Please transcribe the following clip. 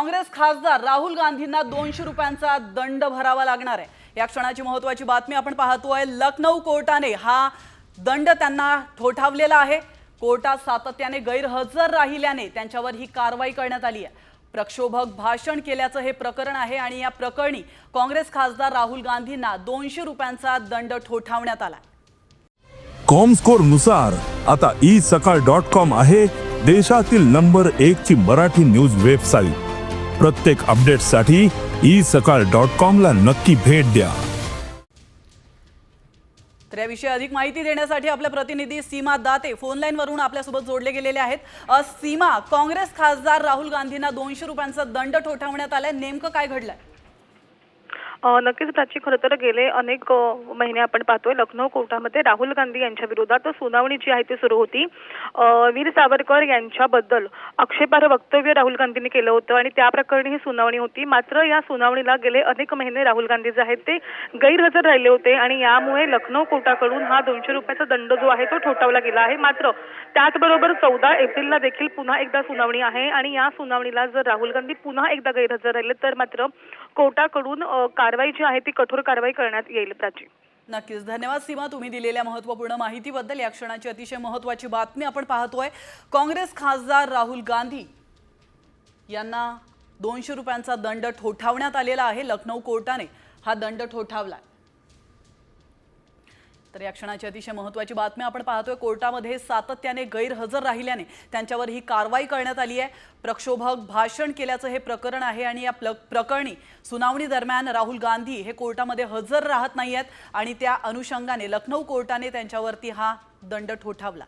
काँग्रेस खासदार राहुल गांधींना दोनशे रुपयांचा दंड भरावा लागणार आहे. या क्षणाची महत्वाची बातमी आपण पाहतोय. लखनौ कोर्टाने हा दंड त्यांना ठोठावलेला आहे. कोर्टात सातत्याने गैरहजर राहिल्याने त्यांच्यावर ही कारवाई करण्यात आली आहे. प्रक्षोभक भाषण केल्याचं हे प्रकरण आहे आणि या प्रकरणी काँग्रेस खासदार राहुल गांधींना दोनशे रुपयांचा दंड ठोठावण्यात आला कॉमस्कोरनुसार आता ई सकाळ डॉट कॉम आहे देशातील नंबर एक ची मराठी न्यूज वेबसाईट प्रत्येक अपडेटसाठी ई सकाळ डॉट कॉमला नक्की भेट द्या. तर याविषयी अधिक माहिती देण्यासाठी आपल्या प्रतिनिधी सीमा दाते फोन वरून आपल्यासोबत जोडले गेलेले आहेत. सीमा काँग्रेस खासदार राहुल गांधींना दोनशे रुपयांचा दंड ठोठावण्यात आलाय. नेमकं काय घडलंय? नक्कीच प्राची खरं तर गेले अनेक महिने आपण पाहतोय. लखनौ कोर्टामध्ये राहुल गांधी यांच्या विरोधात सुनावणी जी आहे ती सुरू होती. वीर सावरकर यांच्याबद्दल आक्षेपार्ह वक्तव्य राहुल गांधींनी केलं होतं आणि त्या प्रकरणी ही सुनावणी होती. मात्र या सुनावणीला गेले अनेक महिने राहुल गांधी जे आहेत ते गैरहजर राहिले होते आणि यामुळे लखनौ कोर्टाकडून हा दोनशे रुपयाचा दंड जो आहे तो ठोठावला गेला आहे. मात्र त्याचबरोबर चौदा एप्रिलला देखील पुन्हा एकदा सुनावणी आहे आणि या सुनावणीला जर राहुल गांधी पुन्हा एकदा गैरहजर राहिले तर मात्र कोर्टाकडून कारवाई जी आहे ती कठोर कारवाई करण्यात येईल प्राची. नक्कीच. धन्यवाद सीमा तुम्ही दिलेल्या महत्त्वपूर्ण माहितीबद्दल. या क्षणाची अतिशय महत्त्वाची बातमी आपण पाहतोय. काँग्रेस खासदार राहुल गांधी यांना दोनशे रुपयांचा दंड ठोठावण्यात आलेला आहे. लखनौ कोर्टाने हा दंड ठोठावला तर या क्षणाची अतिशय महत्त्वाची बातमी आपण पाहतोय कोर्टामध्ये सातत्याने गैरहजर राहिल्याने त्यांच्यावर ही कारवाई करण्यात आली आहे. प्रक्षोभक भाषण केल्याचं हे प्रकरण आहे आणि या प्ल- प्रकरणी सुनावणी दरम्यान राहुल गांधी हे कोर्टामध्ये हजर राहत नाही आहेत आणि त्या अनुषंगाने लखनौ कोर्टाने त्यांच्यावरती हा दंड ठोठावला.